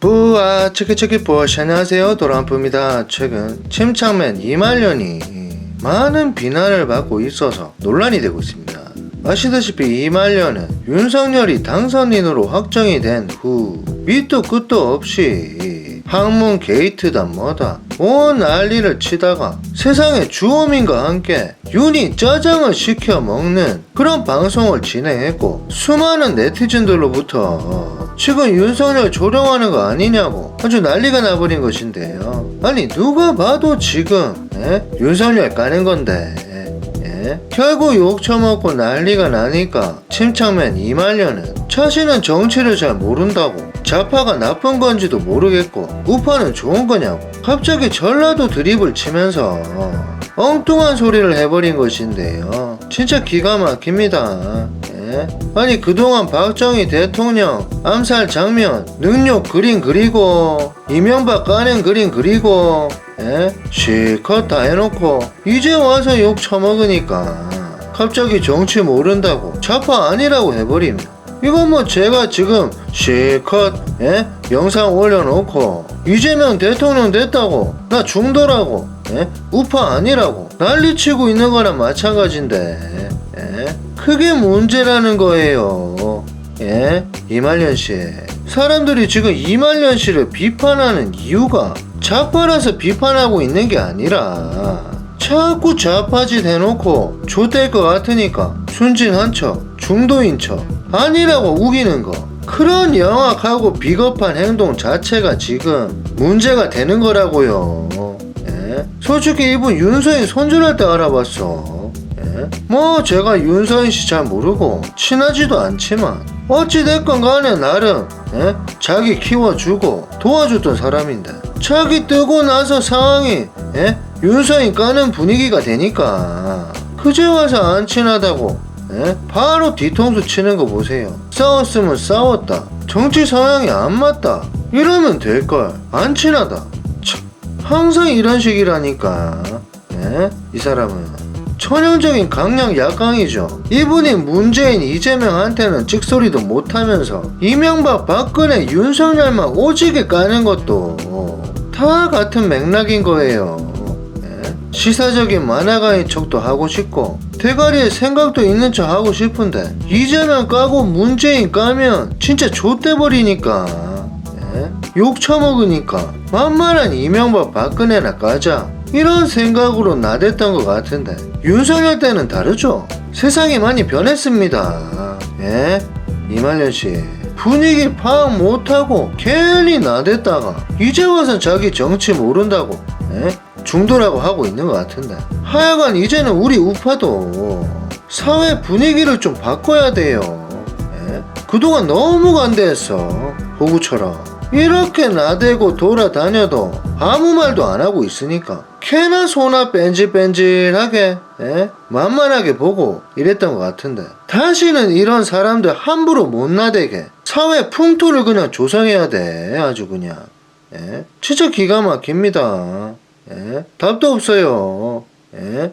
뿌아 체크체크 뿌아시 안녕하세요 도란뿌입니다. 최근 침착맨 이말년이 많은 비난을 받고 있어서 논란이 되고 있습니다. 아시다시피 이말년은 윤석열이 당선인으로 확정이 된 후 밑도 끝도 없이 항문 게이트다 뭐다 온 난리를 치다가 세상의 주호민과 함께 윤이 짜장을 시켜 먹는 그런 방송을 진행했고 수많은 네티즌들로부터 지금 윤석열 조롱하는 거 아니냐고. 아주 난리가 나버린 것인데요. 아니 누가 봐도 지금 예? 윤석열 까는 건데 예? 결국 욕 처먹고 난리가 나니까 침착맨 이말년은 자신은 정치를 잘 모른다고 좌파가 나쁜 건지도 모르겠고 우파는 좋은 거냐고 갑자기 전라도 드립을 치면서 엉뚱한 소리를 해버린 것인데요. 진짜 기가 막힙니다 예? 아니 그동안 박정희 대통령 암살 장면 능욕 그림 그리고 이명박 까는 그림 그리고 예? 실컷 다 해놓고 이제 와서 욕 처먹으니까 갑자기 정치 모른다고 좌파 아니라고 해버리면 이건 뭐 제가 지금 실컷 예? 영상 올려놓고 이재명 대통령 됐다고. 나 중도라고. 예? 우파 아니라고. 난리치고 있는 거랑 마찬가지인데. 예? 그게 문제라는 거예요. 예? 이말년 씨. 사람들이 지금 이말년 씨를 비판하는 이유가 좌파라서 비판하고 있는 게 아니라 자꾸 좌파짓 해놓고 좆될 것 같으니까 순진한 척 중도인 척 아니라고 우기는 거 그런 영악하고 비겁한 행동 자체가 지금 문제가 되는 거라고요 예? 솔직히 이분 윤서인 손절할 때 알아봤어 예? 뭐 제가 윤서인 씨 잘 모르고 친하지도 않지만 어찌됐건 간에 나름 예? 자기 키워주고 도와줬던 사람인데 자기 뜨고 나서 상황이 예? 윤서인 까는 분위기가 되니까 그제 와서 안 친하다고 예? 바로 뒤통수 치는 거 보세요 싸웠으면 싸웠다 정치 성향이 안 맞다 이러면 될걸 안 친하다 참, 항상 이런 식이라니까 예? 이 사람은 천연적인 강약 약강이죠. 이분이 문재인 이재명한테는 찍소리도 못하면서 이명박 박근혜 윤석열만 오지게 까는 것도 다 같은 맥락인 거예요. 예? 시사적인 만화가인 척도 하고 싶고 대가리에 생각도 있는 척 하고 싶은데 이재명 까고 문재인 까면 진짜 좆돼버리니까 예? 욕 처먹으니까 만만한 이명박 박근혜나 까자 이런 생각으로 나댔던 것 같은데 윤석열 때는 다르죠 세상이 많이 변했습니다 예? 이말년 씨 분위기 파악 못하고 괜히 나댔다가 이제 와서 자기 정치 모른다고 예? 중도라고 하고 있는 것 같은데 하여간 이제는 우리 우파도 사회 분위기를 좀 바꿔야 돼요 예? 그동안 너무 관대했어 호구처럼 이렇게 나대고 돌아다녀도 아무 말도 안 하고 있으니까 캐나 소나 뺀질뺀질하게 예? 만만하게 보고 이랬던 것 같은데 다시는 이런 사람들 함부로 못 나대게 사회 풍토를 그냥 조성해야 돼 아주 그냥 예? 진짜 기가 막힙니다 예? 답도 없어요 예?